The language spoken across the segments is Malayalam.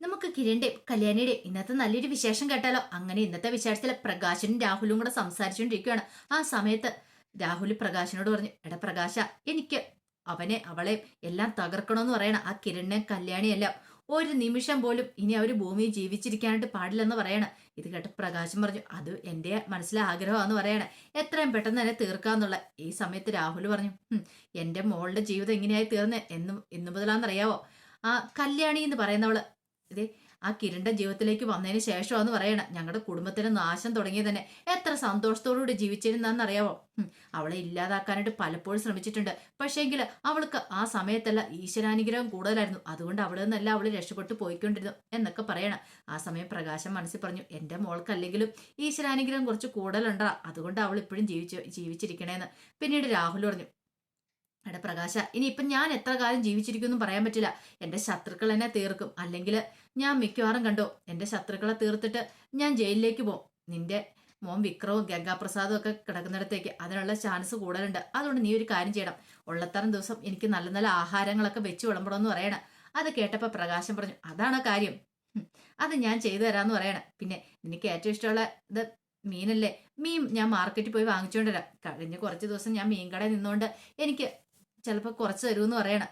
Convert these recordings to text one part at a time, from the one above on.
നമുക്ക് കിരണിന്റെ കല്യാണിയുടെ ഇന്നത്തെ നല്ലൊരു വിശേഷം കേട്ടാലോ? അങ്ങനെ ഇന്നത്തെ വിശേഷത്തിൽ പ്രകാശനും രാഹുലും കൂടെ സംസാരിച്ചുകൊണ്ടിരിക്കുകയാണ് ആ സമയത്ത് രാഹുൽ പ്രകാശിനോട് പറഞ്ഞു എടാ പ്രകാശ എനിക്ക് അവനെ അവളെ എല്ലാം തകർക്കണമെന്ന് പറയണം. ആ കിരണിനെ കല്യാണിയെല്ലാം ഒരു നിമിഷം പോലും ഇനി അവർ ഭൂമിയിൽ ജീവിച്ചിരിക്കാനായിട്ട് പാടില്ലെന്ന് പറയണം. ഇത് കേട്ട് പ്രകാശം പറഞ്ഞു അത് എന്റെ മനസ്സിലെ ആഗ്രഹമാണെന്ന് പറയണം. എത്രയും പെട്ടെന്ന് തന്നെ തീർക്കാന്നുള്ള. ഈ സമയത്ത് രാഹുൽ പറഞ്ഞു "ഹും, എന്റെ മോളുടെ ജീവിതം എങ്ങനെയായി തീർന്നേ? എന്നും ഇന്നു മുതലാണെന്നറിയാവോ ആ കല്യാണി എന്ന് പറയുന്നവൾ ഇതേ ആ കിരണ്ട ജീവിതത്തിലേക്ക് വന്നതിന് ശേഷമാന്ന് പറയണം ഞങ്ങളുടെ കുടുംബത്തിന് നാശം തുടങ്ങിയത് തന്നെ എത്ര സന്തോഷത്തോടുകൂടി ജീവിച്ചിരുന്നറിയാവോ അവളെ ഇല്ലാതാക്കാനായിട്ട് പലപ്പോഴും ശ്രമിച്ചിട്ടുണ്ട്. പക്ഷേങ്കിൽ അവൾക്ക് ആ സമയത്തല്ല ഈശ്വരാനുഗ്രഹം കൂടുതലായിരുന്നു. അതുകൊണ്ട് അവിടെ നിന്നല്ല അവൾ രക്ഷപ്പെട്ടു പോയിക്കൊണ്ടിരുന്നു എന്നൊക്കെ പറയണം. ആ സമയം പ്രകാശം മനസ്സിൽ പറഞ്ഞു എന്റെ മോൾക്കല്ലെങ്കിലും ഈശ്വരാനുഗ്രഹം കുറച്ച് കൂടുതലുണ്ടാ. അതുകൊണ്ട് അവൾ ഇപ്പോഴും ജീവിച്ചു ജീവിച്ചിരിക്കണേന്ന്. പിന്നീട് രാഹുൽ പറഞ്ഞു എടാ പ്രകാശ ഇനിയിപ്പം ഞാൻ എത്ര കാലം ജീവിച്ചിരിക്കുമെന്നും പറയാൻ പറ്റില്ല. എന്റെ ശത്രുക്കൾ എന്നെ തീർക്കും. അല്ലെങ്കിൽ ഞാൻ മിക്കവാറും കണ്ടോ എന്റെ ശത്രുക്കളെ തീർത്തിട്ട് ഞാൻ ജയിലിലേക്ക് പോകും നിന്റെ മോൻ വിക്രവും ഗംഗാപ്രസാദും ഒക്കെ കിടക്കുന്നിടത്തേക്ക് അതിനുള്ള ചാൻസ് കൂടുതലുണ്ട്. അതുകൊണ്ട് നീ ഒരു കാര്യം ചെയ്യണം. ഉള്ളത്തരം ദിവസം എനിക്ക് നല്ല നല്ല ആഹാരങ്ങളൊക്കെ വെച്ച് വിളമ്പണമെന്ന് പറയണം. അത് കേട്ടപ്പോൾ പ്രകാശം പറഞ്ഞു അതാണ് കാര്യം? അത് ഞാൻ ചെയ്തു തരാമെന്ന് പറയണം. പിന്നെ എനിക്ക് ഏറ്റവും ഇഷ്ടമുള്ള ഇത് മീനല്ലേ? മീൻ ഞാൻ മാർക്കറ്റിൽ പോയി വാങ്ങിച്ചുകൊണ്ടുവരാം കഴിഞ്ഞ കുറച്ച് ദിവസം ഞാൻ മീൻ കടയിൽ നിന്നുകൊണ്ട് എനിക്ക് ചിലപ്പോൾ കുറച്ച് തരുമെന്ന് പറയണം.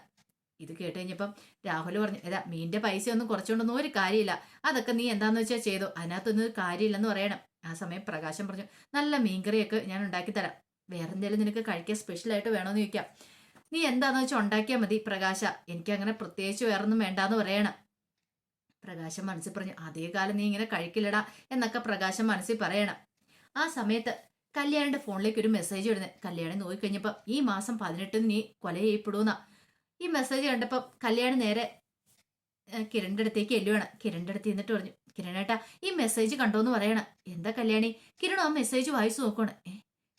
ഇത് കേട്ട് കഴിഞ്ഞപ്പം രാഹുൽ പറഞ്ഞു ഏതാ മീന്റെ പൈസ ഒന്നും കുറച്ചുകൊണ്ടൊന്നും ഒരു കാര്യമില്ല. അതൊക്കെ നീ എന്താന്ന് വെച്ചാൽ ചെയ്തു? അതിനകത്തൊന്നും ഒരു കാര്യമില്ലെന്ന് പറയണം. ആ സമയം പ്രകാശം പറഞ്ഞു നല്ല മീൻകറിയൊക്കെ ഞാൻ ഉണ്ടാക്കി തരാം. വേറെ എന്തെങ്കിലും നിനക്ക് കഴിക്കാൻ സ്പെഷ്യലായിട്ട് വേണമെന്ന് ചോദിക്കാം. നീ എന്താന്ന് വെച്ചാൽ ഉണ്ടാക്കിയാൽ മതി പ്രകാശ. എനിക്ക് അങ്ങനെ പ്രത്യേകിച്ച് വേറൊന്നും വേണ്ടാന്ന് പറയണം. പ്രകാശം മനസ്സിൽ പറഞ്ഞു അതേ കാലം നീ ഇങ്ങനെ കഴിക്കില്ലടാ എന്നൊക്കെ പ്രകാശം മനസ്സിൽ പറയണം. ആ സമയത്ത് കല്യാണിന്റെ ഫോണിലേക്ക് ഒരു മെസ്സേജ് ഇടുന്നത് കല്യാണി നോക്കി നോക്കിക്കഴിഞ്ഞപ്പോൾ ഈ മാസം പതിനെട്ടിന് നീ കൊല ചെയ്യപ്പെടുന്ന ഈ മെസ്സേജ് കണ്ടപ്പോൾ കല്യാണി നേരെ കിരണിന്റെ അടുത്തേക്ക് എല്ലുവാണ് കിരണിന്റെ അടുത്ത് എന്നിട്ട് പറഞ്ഞു കിരണേട്ടാ ഈ മെസ്സേജ് കണ്ടോന്ന് പറയണ. എന്താ കല്യാണി? കിരണു ആ മെസ്സേജ് വായിച്ചു നോക്കണം ഏ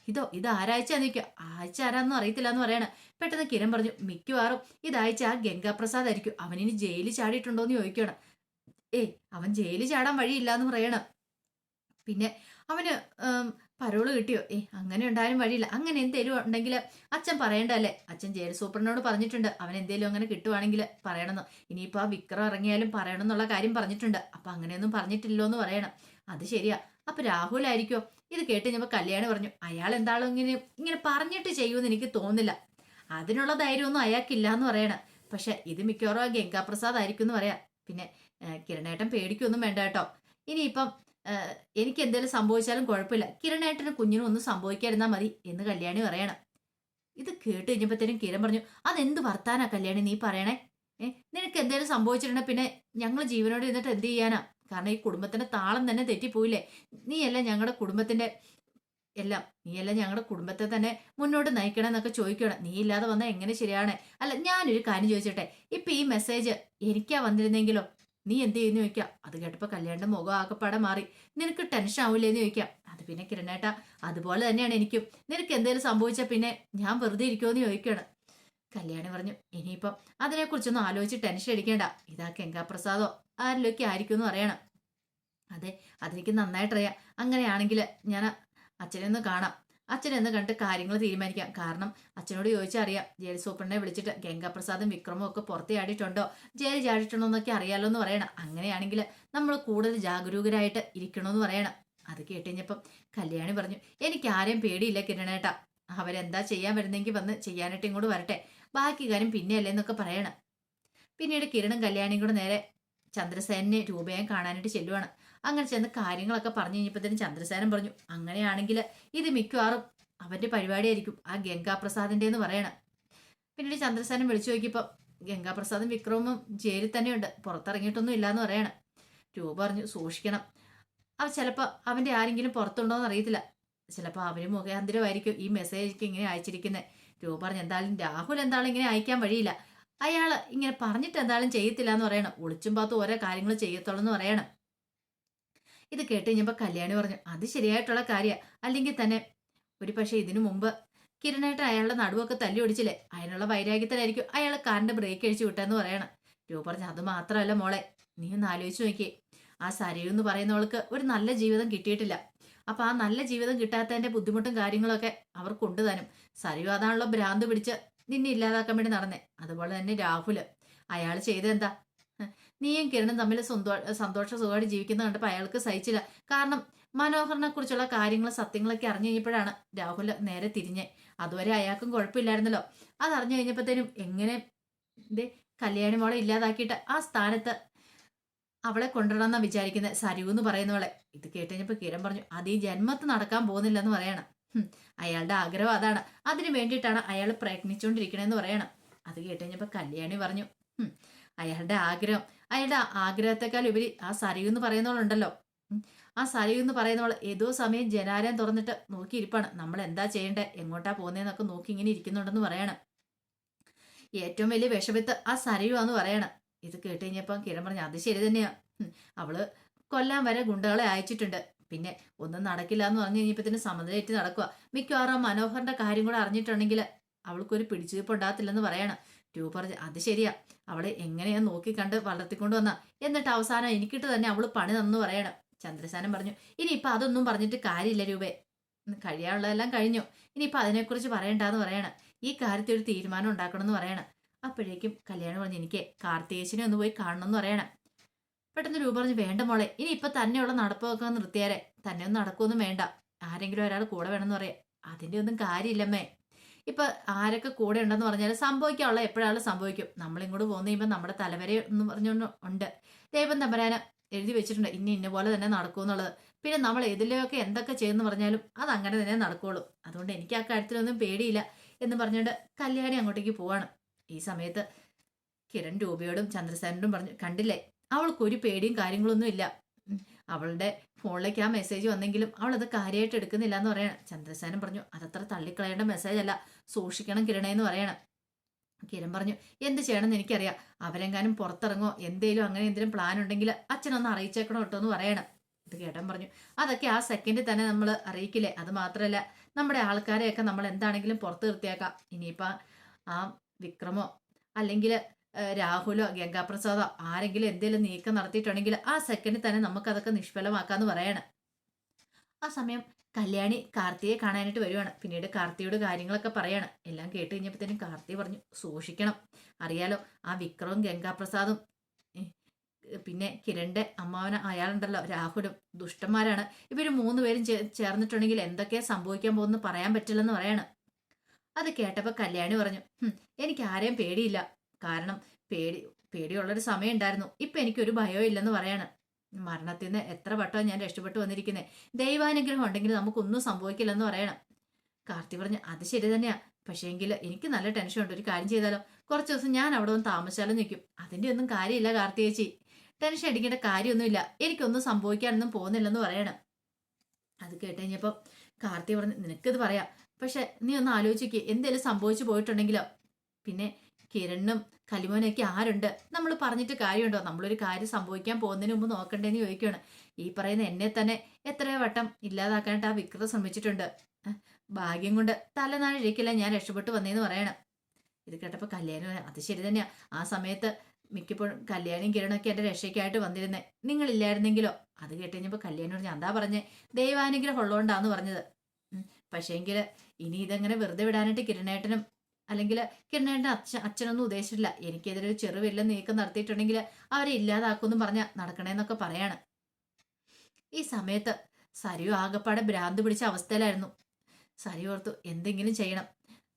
ഇതോ ഇത് ആരാഴ്ച നിൽക്കുക ആഴ്ച ആരാന്നും അറിയത്തില്ല എന്ന് പറയണ. പെട്ടെന്ന് കിരൺ പറഞ്ഞു മിക്കവാറും ഇതാഴ്ച ആ ഗംഗാപ്രസാദ് ആയിരിക്കും. അവനിനി ജയിലിൽ ചാടിയിട്ടുണ്ടോന്ന് ചോദിക്കണം ഏയ് അവൻ ജയിലിൽ ചാടാൻ വഴിയില്ല എന്ന് പറയണം. പിന്നെ അവന് പരോൾ കിട്ടിയോ? ഏ അങ്ങനെ ഉണ്ടായാലും വഴിയില്ല. അങ്ങനെ എന്തേലും ഉണ്ടെങ്കിൽ അച്ഛൻ പറയണ്ടല്ലേ അച്ഛൻ ജയിൽ സൂപ്പറിനോട് പറഞ്ഞിട്ടുണ്ട്. അവൻ എന്തേലും അങ്ങനെ കിട്ടുവാണെങ്കിൽ പറയണമെന്ന്. ഇനിയിപ്പോൾ ആ വിക്രം ഇറങ്ങിയാലും പറയണം എന്നുള്ള കാര്യം പറഞ്ഞിട്ടുണ്ട്. അപ്പൊ അങ്ങനെയൊന്നും പറഞ്ഞിട്ടില്ലോ എന്ന് പറയണം. അത് ശരിയാ. അപ്പൊ രാഹുലായിരിക്കോ? ഇത് കേട്ട് കഴിഞ്ഞപ്പോൾ കല്യാണം പറഞ്ഞു അയാൾ എന്താളും ഇങ്ങനെ ഇങ്ങനെ പറഞ്ഞിട്ട് ചെയ്യുമെന്ന് എനിക്ക് തോന്നില്ല അതിനുള്ള ധൈര്യമൊന്നും അയാൾക്കില്ല എന്ന് പറയണം. പക്ഷെ ഇത് മിക്കവാറും ആ ഗംഗാപ്രസാദ് ആയിരിക്കും എന്ന് പറയാം. പിന്നെ കിരണേട്ടൻ പേടിക്കൊന്നും വേണ്ട കേട്ടോ. ഇനിയിപ്പം എനിക്ക് എന്തെങ്കിലും സംഭവിച്ചാലും കുഴപ്പമില്ല. കിരണേട്ടന് കുഞ്ഞിനും ഒന്നും സംഭവിക്കാതിരുന്നാൽ മതി എന്ന് കല്യാണി പറയണം. ഇത് കേട്ട് കഴിഞ്ഞപ്പോഴത്തേനും കിരൺ പറഞ്ഞു അതെന്ത് വർത്താനാ കല്യാണി നീ പറയണേ? ഏ നിനക്ക് എന്തെങ്കിലും സംഭവിച്ചിട്ടുണ്ടെങ്കിൽ പിന്നെ ഞങ്ങൾ ജീവനോട് ഇരുന്നിട്ട് എന്ത് ചെയ്യാനാ? കാരണം ഈ കുടുംബത്തിന്റെ താളം തന്നെ തെറ്റിപ്പോയില്ലേ? നീയല്ല ഞങ്ങളുടെ കുടുംബത്തിന്റെ എല്ലാം നീയല്ല ഞങ്ങളുടെ കുടുംബത്തെ തന്നെ മുന്നോട്ട് നയിക്കണം എന്നൊക്കെ ചോദിക്കണം നീ ഇല്ലാതെ വന്നാൽ എങ്ങനെ ശരിയാണ്? അല്ല ഞാനൊരു കാര്യം ചോദിച്ചോട്ടെ ഇപ്പൊ ഈ മെസ്സേജ് എനിക്കാ വന്നിരുന്നെങ്കിലോ? നീ എന്ത് ചെയ്യുന്നു? ചോദിക്കാം. അത് കേട്ടപ്പോ കല്യാണിന്റെ മുഖം ആകെപ്പാടെ മാറി. നിനക്ക് ടെൻഷൻ ആവില്ലേന്ന് ചോദിക്കാം. അത് പിന്നെ കിരണേട്ട അതുപോലെ തന്നെയാണ് എനിക്കും. നിനക്ക് എന്തെങ്കിലും സംഭവിച്ചാൽ പിന്നെ ഞാൻ വെറുതെ ഇരിക്കുമെന്ന് ചോദിക്കുകയാണ് കല്യാണി പറഞ്ഞു ഇനിയിപ്പം അതിനെക്കുറിച്ചൊന്നും ആലോചിച്ച് ടെൻഷൻ അടിക്കേണ്ട. ഇതാ കെങ്കാപ്രസാദോ ആരിലൊക്കെ ആയിരിക്കും എന്ന് പറയണം. അതെ അതെനിക്ക് നന്നായിട്ടറിയാം. അങ്ങനെയാണെങ്കിൽ ഞാൻ അച്ഛനെ ഒന്ന് കാണാം. അച്ഛനെ എന്ന് കണ്ടിട്ട് കാര്യങ്ങൾ തീരുമാനിക്കാം. കാരണം അച്ഛനോട് ചോദിച്ചറിയാം. ജയിൽ സൂപ്രണ്ടിനെ വിളിച്ചിട്ട് ഗംഗാപ്രസാദും വിക്രമും ഒക്കെ പുറത്ത് ചാടിയിട്ടുണ്ടോ ജയിൽ ചാടിയിട്ടുണ്ടോ എന്നൊക്കെ അറിയാലോ എന്ന് പറയണം. അങ്ങനെയാണെങ്കിൽ നമ്മൾ കൂടുതൽ ജാഗരൂകരായിട്ട് ഇരിക്കണമെന്ന് പറയണം. അത് കേട്ടുകഴിഞ്ഞപ്പം കല്യാണി പറഞ്ഞു എനിക്ക് ആരെയും പേടിയില്ല കിരണേട്ടാ. അവരെന്താ ചെയ്യാൻ വരുന്നെങ്കിൽ വന്ന് ചെയ്യാനായിട്ട് ഇങ്ങോട്ട് വരട്ടെ. ബാക്കി കാര്യം പിന്നെ അല്ലേ എന്നൊക്കെ പറയണം. പിന്നീട് കിരണും കല്യാണിയും കൂടെ നേരെ ചന്ദ്രസേനെ രൂപയും കാണാനായിട്ട് ചെല്ലുവാണ്. അങ്ങനെ ചെന്ന് കാര്യങ്ങളൊക്കെ പറഞ്ഞു കഴിഞ്ഞപ്പോഴത്തേനും ചന്ദ്രസേനൻ പറഞ്ഞു അങ്ങനെയാണെങ്കിൽ ഇത് മിക്കവാറും അവന്റെ പരിപാടിയായിരിക്കും ആ ഗംഗാപ്രസാദിന്റെ എന്ന് പറയണം. പിന്നീട് ചന്ദ്രസേനൻ വിളിച്ചു നോക്കിയപ്പോൾ ഗംഗാപ്രസാദും വിക്രമും ജയിലിൽ തന്നെയുണ്ട് പുറത്തിറങ്ങിയിട്ടൊന്നും ഇല്ലാന്ന് പറയണം. രൂപ പറഞ്ഞു സൂക്ഷിക്കണം. അവ ചിലപ്പോൾ അവന്റെ ആരെങ്കിലും പുറത്തുണ്ടോ എന്ന് അറിയത്തില്ല. ചിലപ്പോൾ അവർ മുഖാന്തരമായിരിക്കും ഈ മെസ്സേജ് ഇങ്ങനെ അയച്ചിരിക്കുന്നത് രൂപ പറഞ്ഞു എന്തായാലും രാഹുൽ എന്താളും ഇങ്ങനെ അയക്കാൻ വഴിയില്ല. അയാൾ ഇങ്ങനെ പറഞ്ഞിട്ട് എന്തായാലും ചെയ്യത്തില്ല എന്ന് പറയണം. ഒളിച്ചും പാത്തും ഓരോ കാര്യങ്ങൾ ചെയ്യത്തുള്ളൂ എന്ന് പറയണം. ഇത് കേട്ട് കഴിഞ്ഞപ്പോൾ കല്യാണി പറഞ്ഞു അത് ശരിയായിട്ടുള്ള കാര്യ. അല്ലെങ്കിൽ തന്നെ ഒരു പക്ഷേ ഇതിനു മുമ്പ് കിരണേട്ടൻ അയാളുടെ നടുവൊക്കെ തല്ലി ഒടിച്ചില്ലേ? അതിനുള്ള വൈരാഗ്യത്തിലായിരിക്കും അയാൾ കാറിന്റെ ബ്രേക്ക് അഴിച്ചു വിട്ടെന്ന് പറയണം. രൂപ പറഞ്ഞു അത് മാത്രമല്ല മോളെ നീ ഒന്ന് ആലോചിച്ച് നോക്കിയേ. ആ സരയു എന്ന് പറയുന്നവൾക്ക് ഒരു നല്ല ജീവിതം കിട്ടിയിട്ടില്ല. അപ്പൊ ആ നല്ല ജീവിതം കിട്ടാത്തതിന്റെ ബുദ്ധിമുട്ടും കാര്യങ്ങളൊക്കെ അവർ കൊണ്ടുതരും സരയു അതാണല്ലോ ഭ്രാന്ത് പിടിച്ച് നിന്നെ ഇല്ലാതാക്കാൻ വേണ്ടി നടന്നേ. അതുപോലെ തന്നെ രാഹുൽ അയാൾ ചെയ്തെന്താ നീയും കിരണും തമ്മിൽ സന്തോ സന്തോഷ സുഖമായിട്ട് ജീവിക്കുന്നത് കണ്ടപ്പോൾ അയാൾക്ക് സഹിച്ചില്ല. കാരണം മനോഹറിനെ കുറിച്ചുള്ള കാര്യങ്ങൾ സത്യങ്ങളൊക്കെ അറിഞ്ഞു കഴിഞ്ഞപ്പോഴാണ് രാഹുൽ നേരെ തിരിഞ്ഞ്. അതുവരെ അയാൾക്കും കുഴപ്പമില്ലായിരുന്നല്ലോ. അത് അറിഞ്ഞു കഴിഞ്ഞപ്പോഴത്തേനും എങ്ങനെ ഇതേ കല്യാണി മോളെ ഇല്ലാതാക്കിയിട്ട് ആ സ്ഥാനത്ത് അവളെ കൊണ്ടുവരണമെന്നാ വിചാരിക്കുന്നത് സരിവ് എന്ന് പറയുന്നവളെ. ഇത് കേട്ടുകഴിഞ്ഞപ്പോൾ കിരൺ പറഞ്ഞു അത് ഈ ജന്മത്ത് നടക്കാൻ പോകുന്നില്ലെന്ന് പറയണം. അയാളുടെ ആഗ്രഹം അതാണ്. അതിനു വേണ്ടിയിട്ടാണ് അയാൾ പ്രയത്നിച്ചുകൊണ്ടിരിക്കണേന്ന് പറയണം. അത് കേട്ടുകഴിഞ്ഞപ്പോൾ കല്യാണി പറഞ്ഞു അയാളുടെ ആഗ്രഹം. അയാളുടെ ആഗ്രഹത്തെക്കാൾ ഉപരി ആ സരയു എന്ന് പറയുന്നവളുണ്ടല്ലോ ആ സരയു എന്ന് പറയുന്നവൾ ഏതോ സമയം ജനാലയം തുറന്നിട്ട് നോക്കിയിരിപ്പാണ്. നമ്മൾ എന്താ ചെയ്യേണ്ടത് എങ്ങോട്ടാ പോകുന്നതെന്നൊക്കെ നോക്കി ഇങ്ങനെ ഇരിക്കുന്നുണ്ടെന്ന് പറയണം. ഏറ്റവും വലിയ വിഷവിത്ത് ആ സരയുവാന്ന് പറയണം. ഇത് കേട്ട് കഴിഞ്ഞപ്പം കിരൺ പറഞ്ഞു അത് ശരി തന്നെയാ. അവൾ കൊല്ലാൻ വരെ ഗുണ്ടകളെ അയച്ചിട്ടുണ്ട്. പിന്നെ ഒന്നും നടക്കില്ല എന്ന് പറഞ്ഞു കഴിഞ്ഞപ്പത്തിന് സമനിലേറ്റ് നടക്കുക മിക്കവാറും മനോഹറിന്റെ കാര്യം കൂടെ അറിഞ്ഞിട്ടുണ്ടെങ്കിൽ അവൾക്കൊരു പിടിച്ചുവയ്പ് ഉണ്ടാകത്തില്ലെന്ന് പറയണം. രൂപ പറഞ്ഞു അത് ശരിയാ. അവളെ എങ്ങനെയാ നോക്കി കണ്ട് വളർത്തിക്കൊണ്ട് വന്ന? എന്നിട്ട് അവസാനം എനിക്കിട്ട് തന്നെ അവൾ പണി തന്നു പറയണം. ചന്ദ്രസാനം പറഞ്ഞു ഇനിയിപ്പൊ അതൊന്നും പറഞ്ഞിട്ട് കാര്യമില്ല രൂപേ. കഴിയാനുള്ളതെല്ലാം കഴിഞ്ഞു. ഇനിയിപ്പൊ അതിനെക്കുറിച്ച് പറയണ്ടെന്ന് പറയണം. ഈ കാര്യത്തിൽ ഒരു തീരുമാനം ഉണ്ടാക്കണമെന്ന് പറയണം. അപ്പോഴേക്കും കല്യാണം പറഞ്ഞു എനിക്ക് കാർത്തികേശിനെ ഒന്ന് പോയി കാണണം എന്ന് പറയണം. പെട്ടെന്ന് രൂപ പറഞ്ഞു വേണ്ട മോളെ. ഇനി ഇപ്പൊ തന്നെയുള്ള നടപ്പൊക്കെ നിർത്തിയാരെ. തന്നെ ഒന്നും നടക്കുമൊന്നും വേണ്ട. ആരെങ്കിലും ഒരാൾ കൂടെ വേണമെന്ന് പറയാം. അതിന്റെ ഒന്നും കാര്യമില്ലമ്മേ. ഇപ്പൊ ആരൊക്കെ കൂടെ ഉണ്ടെന്ന് പറഞ്ഞാൽ സംഭവിക്കാനുള്ള എപ്പോഴാണ് സംഭവിക്കും. നമ്മളിങ്ങോട്ട് പോകുന്ന കഴിയുമ്പോൾ നമ്മുടെ തലവരെ എന്ന് പറഞ്ഞുകൊണ്ട് ഉണ്ട്. ദൈവം തമ്പരാന് എഴുതി വെച്ചിട്ടുണ്ട് ഇന്ന ഇന്ന പോലെ തന്നെ നടക്കുമെന്നുള്ളത് പിന്നെ നമ്മൾ ഇതിലൊക്കെ എന്തൊക്കെ ചെയ്യുമെന്ന് പറഞ്ഞാലും അത് അങ്ങനെ തന്നെ നടക്കുള്ളൂ. അതുകൊണ്ട് എനിക്ക് ആ കാര്യത്തിലൊന്നും പേടിയില്ല എന്ന് പറഞ്ഞുകൊണ്ട് കല്യാണി അങ്ങോട്ടേക്ക് പോവാണ്. ഈ സമയത്ത് കിരൺ രൂപയോടും ചന്ദ്രസേനോടും പറഞ്ഞു കണ്ടില്ലേ? അവൾക്ക് ഒരു പേടിയും കാര്യങ്ങളൊന്നും ഇല്ല. അവളുടെ ഫോണിലേക്ക് ആ മെസ്സേജ് വന്നെങ്കിലും അവൾ അത് കാര്യമായിട്ട് എടുക്കുന്നില്ല എന്ന് പറയണം. ചന്ദ്രസേനൻ പറഞ്ഞു അതത്ര തള്ളിക്കളയേണ്ട മെസ്സേജ് അല്ല. സൂക്ഷിക്കണം കിരണേ എന്ന് പറയണം. കിരൺ പറഞ്ഞു എന്ത് ചെയ്യണമെന്ന് എനിക്കറിയാം. അവരെങ്ങാനും പുറത്തിറങ്ങോ? എന്തേലും അങ്ങനെ എന്തെങ്കിലും പ്ലാൻ ഉണ്ടെങ്കിൽ അച്ഛനൊന്ന് അറിയിച്ചേക്കണോ കേട്ടോ എന്ന് പറയണം. ഇത് കേട്ടൻ പറഞ്ഞു അതൊക്കെ ആ സെക്കൻഡിൽ തന്നെ നമ്മൾ അറിയിക്കില്ലേ? അത് മാത്രമല്ല നമ്മുടെ ആൾക്കാരെയൊക്കെ നമ്മൾ എന്താണെങ്കിലും പുറത്ത് നിർത്തിയേക്കാം. ഇനിയിപ്പോൾ ആ വിക്രമോ അല്ലെങ്കിൽ രാഹുലോ ഗംഗാപ്രസാദോ ആരെങ്കിലും എന്തെങ്കിലും നീക്കം നടത്തിയിട്ടുണ്ടെങ്കിൽ ആ സെക്കൻഡിൽ തന്നെ നമുക്കതൊക്കെ നിഷ്ഫലമാക്കാന്ന് പറയണം. ആ സമയം കല്യാണി കാർത്തിയെ കാണാനായിട്ട് വരുവാണ്. പിന്നീട് കാർത്തിയോട് കാര്യങ്ങളൊക്കെ പറയാണ്. എല്ലാം കേട്ട് കഴിഞ്ഞപ്പോഴത്തേനും കാർത്തി പറഞ്ഞു സൂക്ഷിക്കണം. അറിയാലോ ആ വിക്രവും ഗംഗാപ്രസാദും പിന്നെ കിരണിന്റെ അമ്മാവന അയാളുണ്ടല്ലോ രാഹുലും ദുഷ്ടന്മാരാണ്. ഇവർ മൂന്ന് പേരും ചേർന്നിട്ടുണ്ടെങ്കിൽ എന്തൊക്കെ സംഭവിക്കാൻ പോകുന്നു പറയാൻ പറ്റില്ലെന്ന് പറയാണ്. അത് കേട്ടപ്പോൾ കല്യാണി പറഞ്ഞു "ഹും, എനിക്ക് ആരെയും പേടിയില്ല. കാരണം പേടി പേടിയുള്ളൊരു സമയം ഉണ്ടായിരുന്നു ഇപ്പൊ എനിക്കൊരു ഭയവും ഇല്ലെന്ന് പറയാണ്. മരണത്തിൽ നിന്ന് എത്ര വട്ടോ ഞാൻ രക്ഷപ്പെട്ടു വന്നിരിക്കുന്നത് ദൈവാനുഗ്രഹം ഉണ്ടെങ്കിൽ നമുക്കൊന്നും സംഭവിക്കില്ലെന്ന് പറയണം. കാർത്തി പറഞ്ഞു അത് ശരി തന്നെയാ. പക്ഷേങ്കിൽ എനിക്ക് നല്ല ടെൻഷൻ ഉണ്ട്. ഒരു കാര്യം ചെയ്താലോ? കുറച്ച് ദിവസം ഞാൻ അവിടെ ഒന്ന് താമസിച്ചാലും നിൽക്കും. അതിന്റെ ഒന്നും കാര്യമില്ല കാർത്തി ചേച്ചി. ടെൻഷൻ അടിക്കേണ്ട കാര്യമൊന്നുമില്ല. എനിക്കൊന്നും സംഭവിക്കാനൊന്നും പോകുന്നില്ലെന്ന് പറയണം. അത് കേട്ട് കഴിഞ്ഞപ്പോൾ കാർത്തി പറഞ്ഞു നിനക്കിത് പറയാം. പക്ഷെ നീ ഒന്ന് ആലോചിക്കുക എന്തേലും സംഭവിച്ചു പോയിട്ടുണ്ടെങ്കിലോ? പിന്നെ കിരണിനും കലിമോനൊക്കെ ആരുണ്ട്? നമ്മൾ പറഞ്ഞിട്ട് കാര്യമുണ്ടോ? നമ്മളൊരു കാര്യം സംഭവിക്കാൻ പോകുന്നതിന് മുമ്പ് നോക്കണ്ടേന്ന് ചോദിക്കുകയാണ് ഈ പറയുന്ന എന്നെ തന്നെ എത്രയോ വട്ടം ഇല്ലാതാക്കാനായിട്ട് ആ വിക്രത ശ്രമിച്ചിട്ടുണ്ട്. ഭാഗ്യം കൊണ്ട് തലനാഴിക്കില്ല ഞാൻ രക്ഷപ്പെട്ടു വന്നേന്ന് പറയണം. ഇത് കേട്ടപ്പോൾ കല്യാണം അത് ശരി തന്നെയാ. ആ സമയത്ത് മിക്കപ്പോഴും കല്യാണിയും കിരണൊക്കെ എന്റെ രക്ഷയ്ക്കായിട്ട് വന്നിരുന്നേ. നിങ്ങളില്ലായിരുന്നെങ്കിലോ? അത് കേട്ട് കഴിഞ്ഞപ്പോൾ കല്യാണം പറഞ്ഞു എന്താ പറഞ്ഞേ? ദൈവാനുഗ്രഹം ഉള്ളതുകൊണ്ടാന്ന് പറഞ്ഞത്. പക്ഷേങ്കിൽ ഇനി ഇതങ്ങനെ വെറുതെ വിടാനായിട്ട് കിരണേട്ടനും അല്ലെങ്കിൽ കിണ്ണേന്റെ അച്ഛൻ അച്ഛനൊന്നും ഉദ്ദേശിച്ചില്ല എനിക്കെതിരെ ഒരു ചെറുവില്ല നീക്കം നടത്തിയിട്ടുണ്ടെങ്കിൽ അവരെ ഇല്ലാതാക്കുമെന്ന് പറഞ്ഞ നടക്കണേന്നൊക്കെ പറയാണ്. ഈ സമയത്ത് സരിയു ആകപ്പാടെ ഭ്രാന്ത് പിടിച്ച അവസ്ഥയിലായിരുന്നു. സരി ഓർത്തു എന്തെങ്കിലും ചെയ്യണം.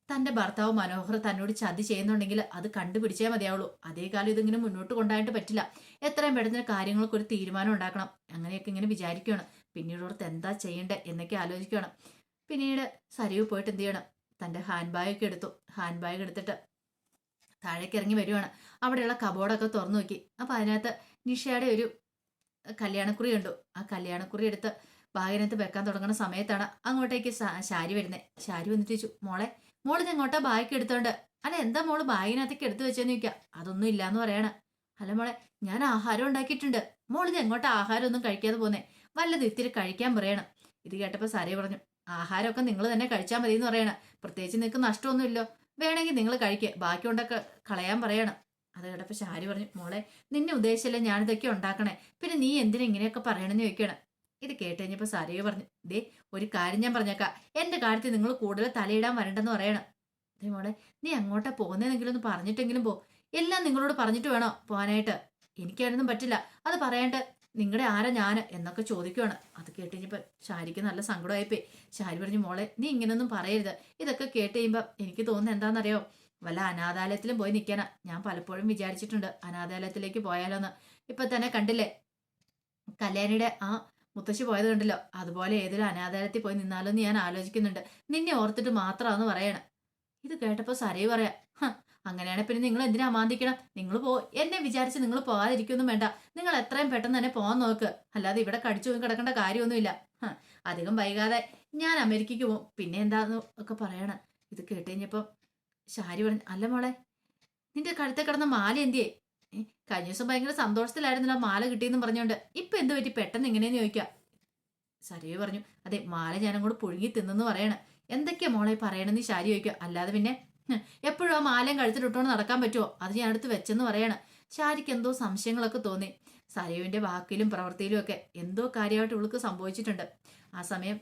തന്റെ ഭർത്താവ് മനോഹർ തന്നോട് ചതി ചെയ്യുന്നുണ്ടെങ്കിൽ അത് കണ്ടുപിടിച്ചേ മതിയാവുള്ളൂ. അതേ കാലം ഇതിങ്ങനെ മുന്നോട്ട് കൊണ്ടായിട്ട് പറ്റില്ല. എത്രയും പെട്ടെന്ന് കാര്യങ്ങൾക്ക് ഒരു തീരുമാനം ഉണ്ടാക്കണം. അങ്ങനെയൊക്കെ ഇങ്ങനെ വിചാരിക്കുകയാണ് പിന്നീട് ഓർത്ത് എന്താ ചെയ്യണ്ടേ? എന്നൊക്കെ ആലോചിക്കുകയാണ് പിന്നീട് സരിവ് പോയിട്ട് എന്ത് ചെയ്യണം? തന്റെ ഹാൻഡ് ബാഗൊക്കെ എടുത്തു. ഹാൻഡ് ബാഗ് എടുത്തിട്ട് താഴേക്ക് ഇറങ്ങി വരുവാണ്. അവിടെയുള്ള കബോർഡൊക്കെ തുറന്നു നോക്കി. അപ്പം അതിനകത്ത് നിഷയുടെ ഒരു കല്യാണക്കുറി കണ്ടു. ആ കല്യാണക്കുറി എടുത്ത് ബാഗിനകത്ത് വെക്കാൻ തുടങ്ങുന്ന സമയത്താണ് അങ്ങോട്ടേക്ക് ശാരി വരുന്നത് ശാരി വന്നിട്ട് ചോദിച്ചു മോളെ മോൾ ഇത് എങ്ങോട്ടാ ബാഗ് എടുത്തോണ്ട്? അല്ല എന്താ മോൾ ബാഗിനകത്തേക്ക് എടുത്തു വെച്ചെന്ന് ചോദിക്കുക അതൊന്നും ഇല്ലാന്ന് പറയണ. അല്ല മോളെ ഞാൻ ആഹാരം ഉണ്ടാക്കിയിട്ടുണ്ട്. മോൾ ഇത് എങ്ങോട്ടാ ആഹാരം ഒന്നും കഴിക്കാതെ പോന്നെ? വല്ലത് ഇത്തിരി കഴിക്കാൻ പറയണം. ഇത് കേട്ടപ്പോൾ സാരി പറഞ്ഞു ആഹാരമൊക്കെ നിങ്ങൾ തന്നെ കഴിച്ചാൽ മതി എന്ന് പറയണം. പ്രത്യേകിച്ച് നിങ്ങൾക്ക് നഷ്ടമൊന്നുമില്ലോ. വേണമെങ്കിൽ നിങ്ങൾ കഴിക്കുക ബാക്കി ഉണ്ടൊക്കെ കളയാൻ പറയണം. അത് കേട്ടപ്പോൾ ശാരി പറഞ്ഞു മോളെ നിന്നെ ഉദ്ദേശിച്ചല്ലേ ഞാനിതൊക്കെ ഉണ്ടാക്കണേ? പിന്നെ നീ എന്തിനാ ഇങ്ങനെയൊക്കെ പറയണമെന്ന് ചോദിക്കണം. ഇത് കേട്ട് കഴിഞ്ഞപ്പോൾ പറഞ്ഞു ദേ ഒരു കാര്യം ഞാൻ പറഞ്ഞേക്കാം. എന്റെ കാര്യത്തിൽ നിങ്ങൾ കൂടുതൽ തലയിടാൻ വരണ്ടെന്ന് പറയണം. അതേ മോളെ നീ അങ്ങോട്ടാ പോകുന്നതെങ്കിലും ഒന്ന് പറഞ്ഞിട്ടെങ്കിലും പോ. എല്ലാം നിങ്ങളോട് പറഞ്ഞിട്ട് വേണോ പോകാനായിട്ട് എനിക്കതിനൊന്നും പറ്റില്ല. അത് പറയാണ്ട്. നിങ്ങളുടെ ആരാ ഞാൻ എന്നൊക്കെ ചോദിക്കുവാണ്. അത് കേട്ട് കഴിഞ്ഞപ്പോൾ ഷാരിക്ക് നല്ല സങ്കടമായിപ്പോയി. ഷാരി പറഞ്ഞു മോളെ നീ ഇങ്ങനൊന്നും പറയരുത്. ഇതൊക്കെ കേട്ട് കഴിയുമ്പോൾ എനിക്ക് തോന്നുന്നത് എന്താണെന്നറിയോ വല്ല അനാഥാലയത്തിലും പോയി നിൽക്കാനാ ഞാൻ പലപ്പോഴും വിചാരിച്ചിട്ടുണ്ട് അനാഥാലയത്തിലേക്ക് പോയാലോന്ന്. ഇപ്പൊ തന്നെ കണ്ടില്ലേ? കല്യാണിയുടെ ആ മുത്തശ്ശി പോയത് കണ്ടല്ലോ? അതുപോലെ ഏതൊരു അനാഥാലയത്തിൽ പോയി നിന്നാലോ എന്ന് ഞാൻ ആലോചിക്കുന്നുണ്ട്. നിന്നെ ഓർത്തിട്ട് മാത്രമാണെന്ന് പറയണം. ഇത് കേട്ടപ്പോൾ സരയു പറയാ "ഹ, അങ്ങനെയാണെ പിന്നെ നിങ്ങൾ എന്തിനാ അമാന്തിക്കണം? നിങ്ങൾ പോ എന്നെ വിചാരിച്ച് നിങ്ങൾ പോകാതിരിക്കൊന്നും വേണ്ട. നിങ്ങൾ എത്രയും പെട്ടെന്ന് തന്നെ പോകാൻ നോക്ക്. അല്ലാതെ ഇവിടെ കടിച്ചു കിടക്കേണ്ട കാര്യമൊന്നുമില്ല. അധികം വൈകാതെ ഞാൻ അമേരിക്കയ്ക്ക് പോകും. പിന്നെ എന്താന്ന് ഒക്കെ പറയണം. ഇത് കേട്ട് കഴിഞ്ഞപ്പോ ഷാരി പറഞ്ഞു അല്ല മോളെ നിന്റെ കഴുത്തെ കിടന്ന മാല എന്തിയേ? കഴിഞ്ഞ ദിവസം ഭയങ്കര സന്തോഷത്തിലായിരുന്നല്ലോ മാല കിട്ടിയെന്ന് പറഞ്ഞുകൊണ്ട്. ഇപ്പൊ എന്ത് പറ്റി? പെട്ടെന്ന് ഇങ്ങനെയെന്ന് ചോദിക്കാം. സരിയു പറഞ്ഞു അതെ മാല ഞാനങ്ങോട്ട് പുഴുങ്ങി തിന്നെന്ന് പറയണം. എന്തൊക്കെയാ മോളെ പറയണമെന്ന് ശാരി ചോദിക്കുക അല്ലാതെ പിന്നെ എപ്പോഴും ആ മാലയും കഴുത്തിലിട്ടോണ്ട് നടക്കാൻ പറ്റുമോ അത് ഞാൻ അടുത്ത് വെച്ചെന്ന് പറയണം. ശാരിക്ക് എന്തോ സംശയങ്ങളൊക്കെ തോന്നി. സരയുവിന്റെ വാക്കിലും പ്രവൃത്തിയിലും ഒക്കെ എന്തോ കാര്യമായിട്ട് ഇവൾക്ക് സംഭവിച്ചിട്ടുണ്ട്. ആ സമയം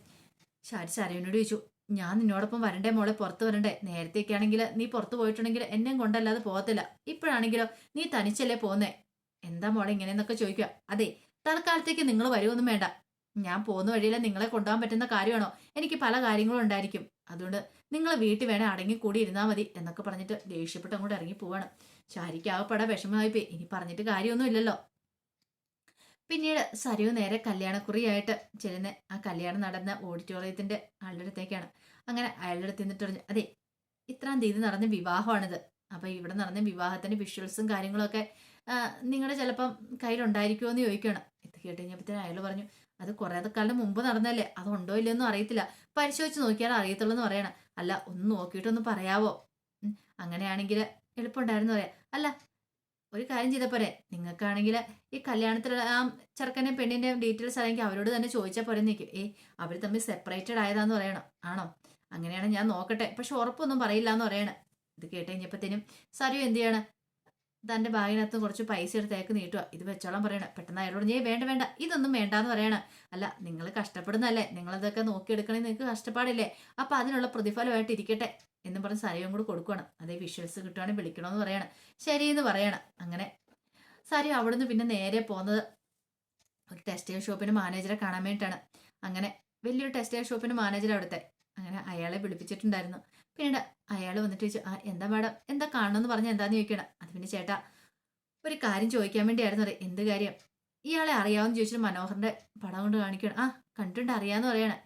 ഷാരി സരയുവിനോട് ചോദിച്ചു ഞാൻ നിന്നോടൊപ്പം വരണ്ടേ മോളെ? പുറത്ത് വരണ്ടേ? നേരത്തേക്ക് ആണെങ്കിൽ നീ പുറത്ത് പോയിട്ടുണ്ടെങ്കിൽ എന്നെയും കൊണ്ടല്ലാതെ പോകത്തില്ല. ഇപ്പോഴാണെങ്കിലോ നീ തനിച്ചല്ലേ പോന്നേ? എന്താ മോളെ ഇങ്ങനെയെന്നൊക്കെ ചോദിക്കുക. അതെ തൽക്കാലത്തേക്ക് നിങ്ങൾ വരുമൊന്നും വേണ്ട. ഞാൻ പോകുന്ന വഴിയിൽ നിങ്ങളെ കൊണ്ടുപോകാൻ പറ്റുന്ന കാര്യമാണോ? എനിക്ക് പല കാര്യങ്ങളും ഉണ്ടായിരിക്കും. അതുകൊണ്ട് നിങ്ങൾ വീട്ടിൽ വേണേ അടങ്ങി കൂടി ഇരുന്നാൽ മതി എന്നൊക്കെ പറഞ്ഞിട്ട് ദേഷ്യപ്പെട്ട് അങ്ങോട്ട് ഇറങ്ങി പോവാണ്. ശാരിക്ക് ആകപ്പെടാ വിഷമമായി പോയി ഇനി പറഞ്ഞിട്ട് കാര്യമൊന്നും ഇല്ലല്ലോ. പിന്നീട് സരിയു നേരെ കല്യാണക്കുറിയായിട്ട് ചെല്ലുന്ന. ആ കല്യാണം നടന്ന ഓഡിറ്റോറിയത്തിന്റെ ആളുടെ അടുത്തേക്കാണ്. അങ്ങനെ അയാളുടെ അടുത്ത് നിന്നിട്ട് പറഞ്ഞു അതെ ഇത്രാം തീയതി നടന്ന വിവാഹമാണിത്. അപ്പോൾ ഇവിടെ നടന്ന വിവാഹത്തിന്റെ വിഷ്വൽസും കാര്യങ്ങളൊക്കെ നിങ്ങളുടെ ചിലപ്പം കയ്യിലുണ്ടായിരിക്കുമോ എന്ന് ചോദിക്കുകയാണ് ഇത് കേട്ട് കഴിഞ്ഞപ്പോഴത്തേനും അയാൾ പറഞ്ഞു അത് കുറേ കാലം മുമ്പ് നടന്നല്ലേ അതുണ്ടോ ഇല്ലയെന്നും അറിയത്തില്ല. പരിശോധിച്ച് നോക്കിയാൽ അറിയത്തുള്ളൂ എന്ന് പറയണം. അല്ല ഒന്ന് നോക്കിയിട്ടൊന്ന് പറയാവോ? അങ്ങനെയാണെങ്കിൽ എളുപ്പമുണ്ടായിരുന്നു പറയാം അല്ല ഒരു കാര്യം ചെയ്താൽ പോരെ. നിങ്ങൾക്കാണെങ്കിൽ ഈ കല്യാണത്തിലുള്ള ആ ചെറുക്കനെ പെണ്ണിന്റെ ഡീറ്റെയിൽസ് ആണെങ്കിൽ അവരോട് തന്നെ ചോദിച്ചാൽ പോരെ നിൽക്കും ഏ അവർ തമ്മിൽ സെപ്പറേറ്റഡ് ആയതാന്ന് പറയണം. ആണോ? അങ്ങനെയാണ് ഞാൻ നോക്കട്ടെ. പക്ഷെ ഉറപ്പൊന്നും പറയില്ല എന്ന് പറയണം. ഇത് കേട്ട് കഴിഞ്ഞപ്പോഴത്തേനും സരു എന്ത് ചെയ്യാണ് തന്റെ ബാഗിനകത്ത് കുറച്ച് പൈസ എടുത്തേക്ക് നീട്ടുക. ഇത് വെച്ചോളാൻ പറയണം. പെട്ടെന്ന് അയാളോട് ഞാൻ വേണ്ട വേണ്ട. ഇതൊന്നും വേണ്ടാന്ന് പറയണം. അല്ല നിങ്ങൾ കഷ്ടപ്പെടുന്നല്ലേ നിങ്ങളിതൊക്കെ നോക്കിയെടുക്കണേ നിങ്ങൾക്ക് കഷ്ടപ്പാടില്ലേ? അപ്പം അതിനുള്ള പ്രതിഫലമായിട്ട് ഇരിക്കട്ടെ എന്ന് പറഞ്ഞ് സരയും കൂടെ കൊടുക്കണം അതേ വിഷ്വൽസ് കിട്ടുവാണെങ്കിൽ വിളിക്കണമെന്ന് പറയണം. എന്ന് പറയണം. അങ്ങനെ സരി അവിടുന്ന് പിന്നെ നേരെ പോകുന്നത് ഒരു ടെക്സ്റ്റൈൽ ഷോപ്പിന് മാനേജറെ കാണാൻ വേണ്ടിയിട്ടാണ്. അങ്ങനെ വലിയൊരു ടെക്സ്റ്റൈൽ ഷോപ്പിന് മാനേജർ അവിടുത്തെ അങ്ങനെ അയാളെ വിളിപ്പിച്ചിട്ടുണ്ടായിരുന്നു. പിന്നീട് അയാൾ വന്നിട്ട് ചോദിച്ചു ആ എന്താ മാഡം? എന്താ കാണണമെന്ന് പറഞ്ഞാൽ എന്താന്ന് ചോദിക്കണം? അത് പിന്നെ ചേട്ടാ ഒരു കാര്യം ചോദിക്കാൻ വേണ്ടിയായിരുന്നു അറിയാം എന്ത് കാര്യം? ഇയാളെ അറിയാമെന്ന് ചോദിച്ചിട്ട് മനോഹറിന്റെ പടം കൊണ്ട് കാണിക്കണം. ആ കണ്ടിട്ടുണ്ട് അറിയാമെന്ന് പറയണേ.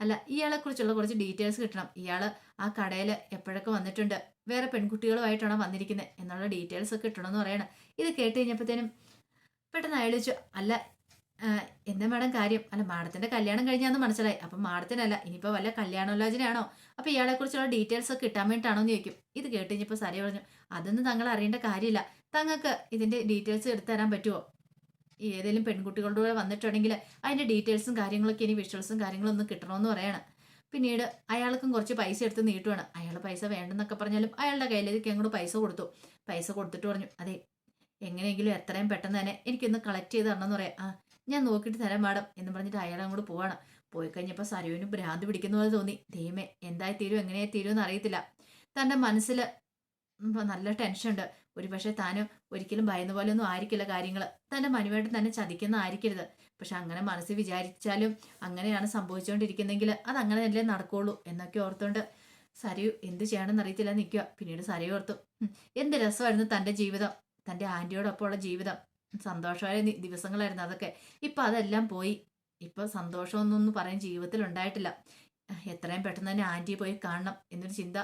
അല്ല ഇയാളെ കുറിച്ചുള്ള കുറച്ച് ഡീറ്റെയിൽസ് കിട്ടണം. ഇയാൾ ആ കടയിൽ എപ്പോഴൊക്കെ വന്നിട്ടുണ്ട്? വേറെ പെൺകുട്ടികളുമായിട്ടാണോ വന്നിരിക്കുന്നത് എന്നുള്ള ഡീറ്റെയിൽസ് ഒക്കെ കിട്ടണമെന്ന് പറയണം. ഇത് കേട്ട് കഴിഞ്ഞപ്പോഴത്തേനും പെട്ടെന്ന് അയാൾ ചോദിച്ചു അല്ല എന്താ മാഡം കാര്യം? അല്ല മാഡത്തിന്റെ കല്യാണം കഴിഞ്ഞാന്ന് മനസ്സിലായി. അപ്പം മാഡത്തിനല്ല ഇനിയിപ്പോ വല്ല കല്യാണോലോചനയാണോ? അപ്പൊ ഇയാളെ കുറിച്ചുള്ള ഡീറ്റെയിൽസ് കിട്ടാൻ വേണ്ടിയിട്ടാണോ എന്ന് ചോദിക്കും. ഇത് കേട്ട് കഴിഞ്ഞപ്പോൾ സരി പറഞ്ഞു അതൊന്നും തങ്ങൾ അറിയേണ്ട കാര്യമില്ല. തങ്ങൾക്ക് ഇതിന്റെ ഡീറ്റെയിൽസ് എടുത്തു തരാൻ പറ്റുമോ ഏതെങ്കിലും പെൺകുട്ടികളുടെ കൂടെ വന്നിട്ടുണ്ടെങ്കിൽ അതിന്റെ ഡീറ്റെയിൽസും കാര്യങ്ങളൊക്കെ ഇനി വിഷ്വൽസും കാര്യങ്ങളും ഒന്ന് കിട്ടണമെന്ന് പറയണം. പിന്നീട് അയാൾക്കും കുറച്ച് പൈസ എടുത്ത് നീട്ടുവാണ്. അയാൾ പൈസ വേണ്ടെന്നൊക്കെ പറഞ്ഞാലും അയാളുടെ കയ്യിലേക്ക് അങ്ങോട്ട് പൈസ കൊടുത്തു. പൈസ കൊടുത്തിട്ട് പറഞ്ഞു അതെ എങ്ങനെയെങ്കിലും എത്രയും പെട്ടെന്ന് തന്നെ എനിക്കൊന്ന് കളക്ട് ചെയ്ത് തരണം എന്ന് പറയാം. ആ ഞാൻ നോക്കിയിട്ട് തരാം മാഡം എന്ന് പറഞ്ഞിട്ട് അയാൾ അങ്ങോട്ട് പോവാണ്. പോയി കഴിഞ്ഞപ്പോൾ സരുവിന് ഭ്രാന്ത് പിടിക്കുന്ന പോലെ തോന്നി. ദൈവമേ എന്തായി തീരും എങ്ങനെയായി തീരുമെന്ന് അറിയത്തില്ല തന്റെ മനസ്സിൽ നല്ല ടെൻഷൻ ഉണ്ട്. ഒരു പക്ഷേ താനും ഒരിക്കലും ഭയന്ന പോലെ ഒന്നും ആയിരിക്കില്ല കാര്യങ്ങൾ തന്റെ മനുവായിട്ട് തന്നെ ചതിക്കുന്ന ആയിരിക്കരുത്. പക്ഷെ അങ്ങനെ മനസ്സിൽ വിചാരിച്ചാലും അങ്ങനെയാണ് സംഭവിച്ചുകൊണ്ടിരിക്കുന്നതെങ്കിൽ അത് അങ്ങനെ തന്നെ നടക്കുള്ളൂ എന്നൊക്കെ ഓർത്തുകൊണ്ട് സരയു എന്ത് ചെയ്യണമെന്ന് അറിയത്തില്ല നിൽക്കുക പിന്നീട് സരയു ഓർത്തു എന്ത് രസമായിരുന്നു തന്റെ ജീവിതം. തന്റെ ആന്റിയോടൊപ്പമുള്ള ജീവിതം. സന്തോഷമായ ദിവസങ്ങളായിരുന്നു. അതൊക്കെ ഇപ്പം അതെല്ലാം പോയി. ഇപ്പം സന്തോഷമൊന്നും പറയാൻ ജീവിതത്തിൽ ഉണ്ടായിട്ടില്ല എത്രയും പെട്ടെന്ന് തന്നെ ആന്റിയെ പോയി കാണണം എന്നൊരു ചിന്ത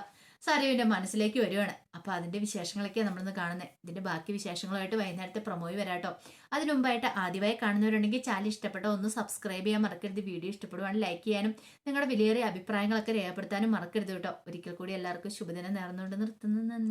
സാരയുടെ മനസ്സിലേക്ക് വരുവാണ്. അപ്പോൾ അതിന്റെ വിശേഷങ്ങളൊക്കെയാണ് നമ്മളിന്ന് കാണുന്നത് ഇതിന്റെ ബാക്കി വിശേഷങ്ങളുമായിട്ട് വൈകുന്നേരത്തെ പ്രൊമോയി വരാട്ടോ. അതിനു മുമ്പായിട്ട് ആദ്യമായി കാണുന്നവരുണ്ടെങ്കിൽ ചാനൽ ഇഷ്ടപ്പെട്ടോ ഒന്ന് സബ്സ്ക്രൈബ് ചെയ്യാൻ മറക്കരുത്. വീഡിയോ ഇഷ്ടപ്പെടുവാണെങ്കിൽ ലൈക്ക് ചെയ്യാനും നിങ്ങളുടെ വിലയേറിയ അഭിപ്രായങ്ങളൊക്കെ രേഖപ്പെടുത്താനും മറക്കരുത് കേട്ടോ. ഒരിക്കൽ കൂടി എല്ലാവർക്കും ശുഭദിനം നേർന്നുകൊണ്ട് നിർത്തുന്നു.